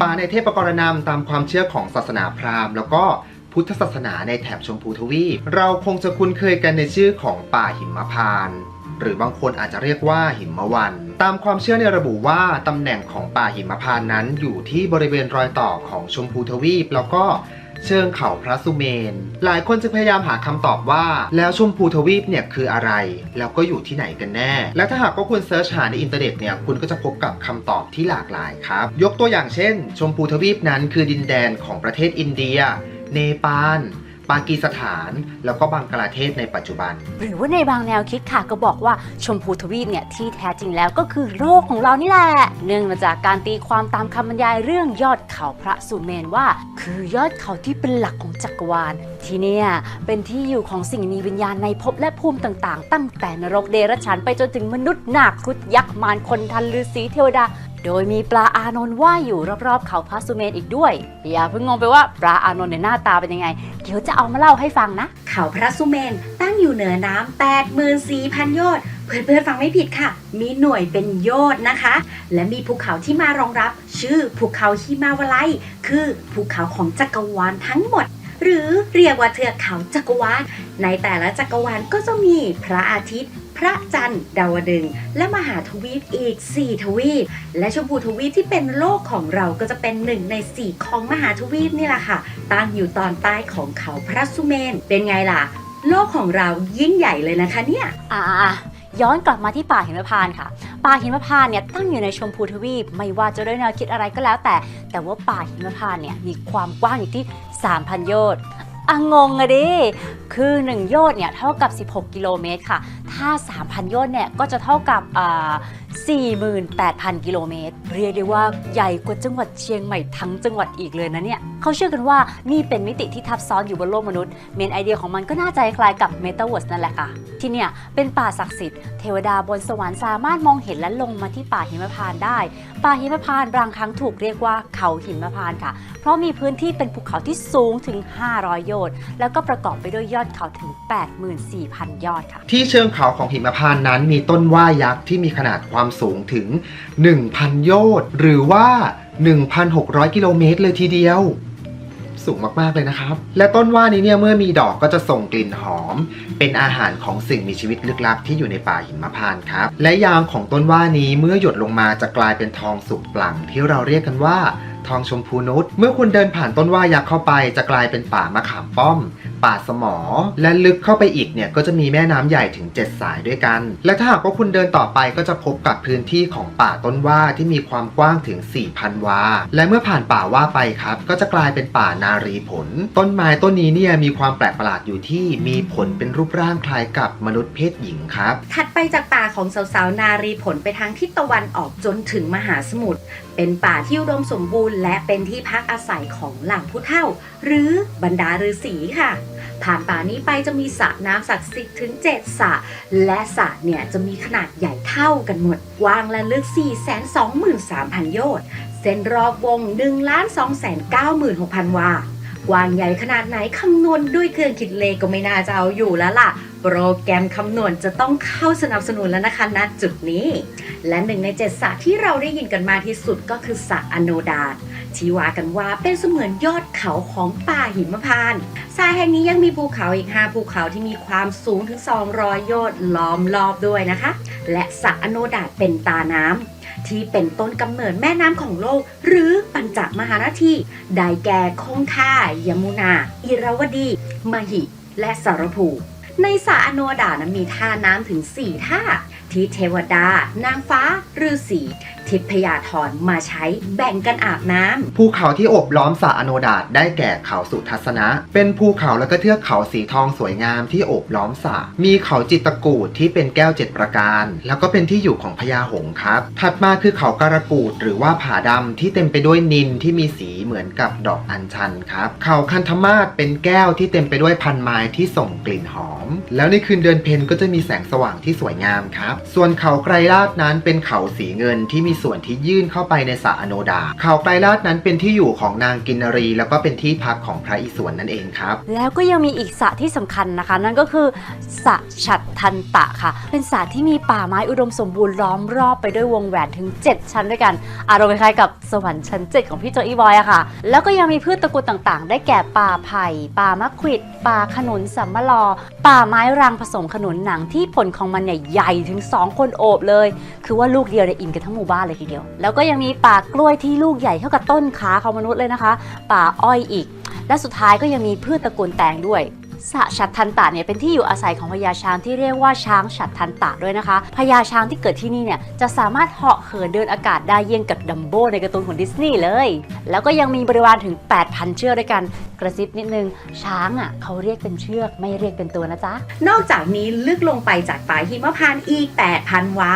ป่าในเทพกรณามตามความเชื่อของศาสนาพราหมณ์ แล้วก็พุทธศาสนาในแถบชมพูทวีปเราคงจะคุ้นเคยกันในชื่อของป่าหิมพานต์ หรือบางคนอาจจะเรียกว่าหิมวัน ตามความเชื่อในระบุว่าตำแหน่งของป่าหิมพานนั้นอยู่ที่บริเวณรอยต่อของชมพูทวีปแล้วก็เชิงเขาพระสุเมน หลายคนจะพยายามหาคำตอบว่า แล้วชมพูทวีปเนี่ยคืออะไร แล้วก็อยู่ที่ไหนกันแน่ และถ้าหากว่าคุณเซิร์ชหาในอินเทอร์เน็ตเนี่ยคุณก็จะพบกับคำตอบที่หลากหลายครับ ยกตัวอย่างเช่น ชมพูทวีปนั้นคือดินแดนของประเทศอินเดีย เนปาล ปากีสถาน แล้วก็บังกลาเทศในปัจจุบัน หรือว่าในบางแนวคิดค่ะก็บอกว่าชมพูทวีปเนี่ยที่แท้จริงแล้วก็คือโลกของเรานี่แหละ เนื่องมาจากการตีความตามคำบรรยายเรื่องยอดเขาพระสุเมนว่า คือยอดเขาที่เป็นหลักของจักรวาล ที่เนี่ยเป็นที่อยู่ของสิ่งมีวิญญาณในภพและภูมิต่างๆ ตั้งแต่นรกเดรัจฉานไปจนถึงมนุษย์นาคครุฑยักษ์มารคนทันฤาษีเทวดา โดยมีปลาอานนท์ว่ายอยู่รอบๆเขาพระสุเมนอีกด้วย อย่าเพิ่งงงไปว่าปลาอานนท์เนี่ยหน้าตาเป็นยังไง เดี๋ยวจะเอามาเล่าให้ฟังนะ เขาพระสุเมนตั้งอยู่เหนือน้ำ84,000 โยชน์เพื่อนๆฟังไม่ผิดค่ะ มีหน่วยเป็นโยชน์นะคะ และมีภูเขาที่มารองรับ ชื่อภูเขาฮิมาวาลัยคือภูเขาของจักรวาลทั้งหมดหรือเรียกว่าเทือกเขาจักรวาล ในแต่ละจักรวาลก็จะมีพระอาทิตย์ พระจันทร์ดาวดึงและมหาทวีปอีก 4 ทวีป และชมพูทวีปที่เป็นโลกของเราก็จะเป็นหนึ่งใน 4 ของมหาทวีปนี่แหละค่ะ ตั้งอยู่ตอนใต้ของเขาพระสุเมน เป็นไงล่ะ โลกของเรายิ่งใหญ่เลยนะคะเนี่ยอ่าย้อนกลับมาที่ป่าหิมพานต์ค่ะ ป่าหิมพานต์เนี่ยตั้งอยู่ในชมพูทวีป ไม่ว่าจะด้วยแนวคิดอะไรก็แล้วแต่ แต่ว่าป่าหิมพานต์เนี่ยมีความกว้างอยู่ที่ 3,000 โยชน์อะงงอะดิ คือ 1 โยชน์เนี่ยเท่ากับ 16 กิโลเมตรค่ะ ถ้า 3,000 โยชน์เนี่ย ก็จะเท่ากับอ่า48,000 กิโลเมตร เรียกได้ว่าใหญ่กว่าจังหวัดเชียงใหม่ทั้งจังหวัดอีกเลยนะเนี่ย เขาเชื่อกันว่านี่เป็นมิติที่ทับซ้อนอยู่บนโลกมนุษย์ เมนไอเดียของมันก็น่าจะคล้ายกับเมตาเวิร์สนั่นแหละค่ะ ที่เนี่ยเป็นป่าศักดิ์สิทธิ์ เทวดาบนสวรรค์สามารถมองเห็นและลงมาที่ป่าหิมพานต์ได้ ป่าหิมพานต์บางครั้งถูกเรียกว่าเขาหิมพานต์ค่ะ เพราะมีพื้นที่เป็นภูเขาที่สูงถึง 500 โยชน์ แล้วก็ประกอบไปด้วยยอดเขาถึง 84,000 ยอดค่ะ ที่เชิงเขาของหิมพานต์นั้นมีต้นว่ายักษ์ที่มีขนาดความสูงถึง 1,000 โยชน์หรือว่า 1,600 กิโลเมตรเลยทีเดียวสูงมากๆเลยนะครับ และต้นว่านี้เนี่ยเมื่อมีดอกก็จะส่งกลิ่นหอม เป็นอาหารของสิ่งมีชีวิตลึกลับที่อยู่ในป่าหิมพานต์ครับ และยางของต้นว่านี้เมื่อหยดลงมาจะกลายเป็นทองสุกปลั่งที่เราเรียกกันว่าทองชมพูนุชเมื่อคุณเดินผ่านต้นว่ายักษ์เข้าไปจะกลายเป็นป่ามะขามป้อมป่าสมอ และลึกเข้าไปอีกเนี่ยก็จะมีแม่น้ำใหญ่ถึง 7 สายด้วยกัน และถ้าหากว่าคุณเดินต่อไปก็จะพบกับพื้นที่ของป่าต้นว่าที่มีความกว้างถึง 4,000 วา และเมื่อผ่านป่าว่าไปครับ ก็จะกลายเป็นป่านารีผล ต้นไม้ต้นนี้เนี่ยมีความแปลกประหลาดอยู่ที่มีผลเป็นรูปร่างคล้ายกับมนุษย์เพศหญิงครับ ถัดไปจากป่าของสาวๆนารีผลไปทางทิศตะวันออกจนถึงมหาสมุทรเป็นป่าที่อุดมสมบูรณ์ และเป็นที่พักอาศัยของเหล่าผู้เฒ่า หรือบรรดาฤาษีค่ะ ผ่านป่านี้ไปจะมีสระน้ำศักดิ์สิทธิ์ถึง 7สระและสระเนี่ยจะมีขนาดใหญ่เท่ากันหมดกว้างและลึก 423,000 โยชน์เส้นรอบวง 1 2 9 6 0 0 0 วา กว้างใหญ่ขนาดไหนคำนวณด้วยเครื่องคิดเลขก็ไม่น่าจะเอาอยู่แล้วล่ะ โปรแกรมคำนวณจะต้องเข้าสนับสนุนแล้วนะคะณจุดนี้ และหนึ่งในเจ็ดสระที่เราได้ยินกันมาที่สุดก็คือสระอโนดาตที่ว่ากันว่าเป็นเสมือนยอดเขาของป่าหิมพานต์ทราแห่งนี้ยังมีภูเขาอีก 5 ภูเขาที่มีความสูงถึง 200 โยชน์ล้อมรอบด้วยนะคะ และสระอโนดาตเป็นตาน้ำที่เป็นต้นกำเนิดแม่น้ำของโลก หรือปัญจมหานาทีได้แก่คงคายมุนา อิราวดี มหิ และสารภู ในสระอโนดานะมีท่าน้ำถึง 4 ท่า ที่เทวดา นางฟ้าฤาษี ทิพยาธรมาใช้แบ่งกันอาบน้ำ ภูเขาที่โอบล้อมสระอโนดาตได้แก่เขาสุทัศนะ เป็นภูเขาและก็เทือกเขาสีทองสวยงามที่โอบล้อมสระมีเขาจิตรกูดที่เป็นแก้วเจ็ดประการ แล้วก็เป็นที่อยู่ของพญาหงส์ครับ ถัดมาคือเขาการะกูดหรือว่าผาดำที่เต็มไปด้วยนินที่มีสีเหมือนกับดอกอัญชันครับ เขาคันธมาศเป็นแก้วที่เต็มไปด้วยพันไม้ที่ส่งกลิ่นหอม แล้วในคืนเดือนเพ็ญก็จะมีแสงสว่างที่สวยงามครับ ส่วนเขาไกรลาดนั้นเป็นเขาสีเงินที่มีส่วนที่ยื่นเข้าไปในสระอโนดาเขาไกรลาดนั้นเป็นที่อยู่ของนางกินนรี แล้วก็เป็นที่พักของพระอิศวรนั่นเองครับ แล้วก็ยังมีอีกสระที่สำคัญนะคะ นั่นก็คือสระฉัดทันตะค่ะ เป็นสระที่มีป่าไม้อุดมสมบูรณ์ล้อมรอบไปด้วยวงแหวนถึง 7 ชั้นด้วยกัน อารมณ์คล้ายๆกับสวรรค์ชั้น 7 ของพี่โจอีบอยอะค่ะ แล้วก็ยังมีพืชตระกูลต่างๆ ได้แก่ป่าไผ่ป่ามะขวิดป่าขนุนสัมมะลอ ป่าไม้รังผสมขนุนหนังที่ผลของมันเนี่ยใหญ่ถึง 2 คนโอบเลย คือว่าลูกเดียวเนี่ยอินกันทั้งหมู่บ้านเลยทีเดียว แล้วก็ยังมีป่ากล้วยที่ลูกใหญ่เท่ากับต้นขาของมนุษย์เลยนะคะ ป่าอ้อยอีก และสุดท้ายก็ยังมีพืชตระกูลแตงด้วย สะฉัดทันตะเนี่ยเป็นที่อยู่อาศัยของพญาช้างที่เรียกว่าช้างฉัดทันตะด้วยนะคะพญาช้างที่เกิดที่นี่เนี่ยจะสามารถเหาะเหินเดินอากาศได้เยี่ยงกับดัมโบ้ในการ์ตูนของดิสนีย์เลย แล้วก็ยังมีบริวารถึง 8,000 เชือกด้วยกัน กระซิบนิดนึง ช้างอะเขาเรียกเป็นเชือกไม่เรียกเป็นตัวนะจ๊ะ นอกจากนี้ลึกลงไปจากป่าหิมพานต์อีก 8,000 วา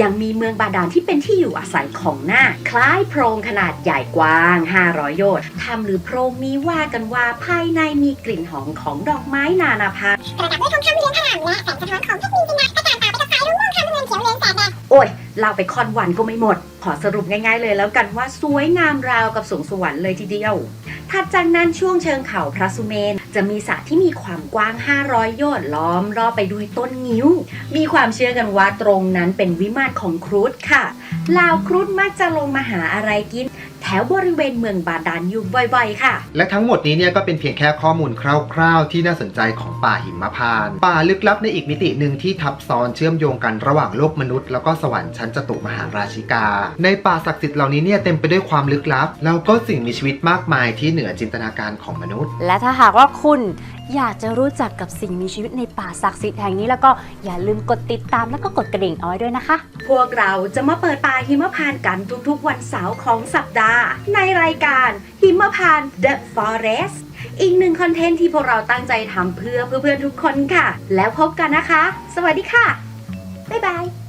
ยังมีเมืองบาดาลที่เป็นที่อยู่อาศัยของนาคคล้ายโพรงขนาดใหญ่กว้าง 500 โยชน์ทำหรือโพรงนี้ว่ากันว่าภายในมีกลิ่นหอมของดอกไม้นานาพันธุ์ประดับด้วยทองคำเรือนขนามและแสงสะท้อนของเพชรนินจินดากระจ่างตาไปกับสายรุ้งม่วงคำเงินเขียวเหลืองแสดแดงโอ้ยเล่าไปคอนวันก็ไม่หมด ขอสรุปง่ายๆเลยแล้วกันว่าสวยงามราวกับสวงสวรรค์เลยทีเดียวถัดจากนั้นช่วงเชิงเขาพระสุเมน จะมีสระที่มีความกว้าง 500 โยชน์ล้อมรอบไปด้วยต้นงิ้ว มีความเชื่อกันว่าตรงนั้นเป็นวิมานของครุฑค่ะลาวครุฑมักจะลงมาหาอะไรกินแถ วบริเวณเมืองบาดาลอยู่บ่อยๆ ค่ะ และทั้งหมดนี้เนี่ยก็เป็นเพียงแค่ข้อมูลคร่าวๆ ที่น่าสนใจของป่าหิมพานต์ป่าลึกลับในอีกมิติหนึ่งที่ทับซ้อนเชื่อมโยงกันระหว่างโลกมนุษย์แล้วก็สวรรค์ชั้นจตุมหาราชิกา ในป่าศักดิ์สิทธิ์เหล่านี้เนี่ยเต็มไปด้วยความลึกลับ แล้วก็สิ่งมีชีวิตมากมายที่เหนือจินตนาการของมนุษย์ และถ้าหากว่าคุณ อยากจะรู้จักกับสิ่งมีชีวิตในป่าศักดิ์สิทธิ์แห่งนี้แล้วก็อย่าลืมกดติดตามแล้วก็กดกระดิ่งเอาไว้ด้วยนะคะ พวกเราจะมาเปิดป่าหิมพานต์กันทุกๆวันเสาร์ของสัปดาห์ ในรายการหิมพานต์ The Forest อีกหนึ่งคอนเทนต์ที่พวกเราตั้งใจทำเพื่อเพื่อนๆทุกคนค่ะ แล้วพบกันนะคะ สวัสดีค่ะ บ๊ายบาย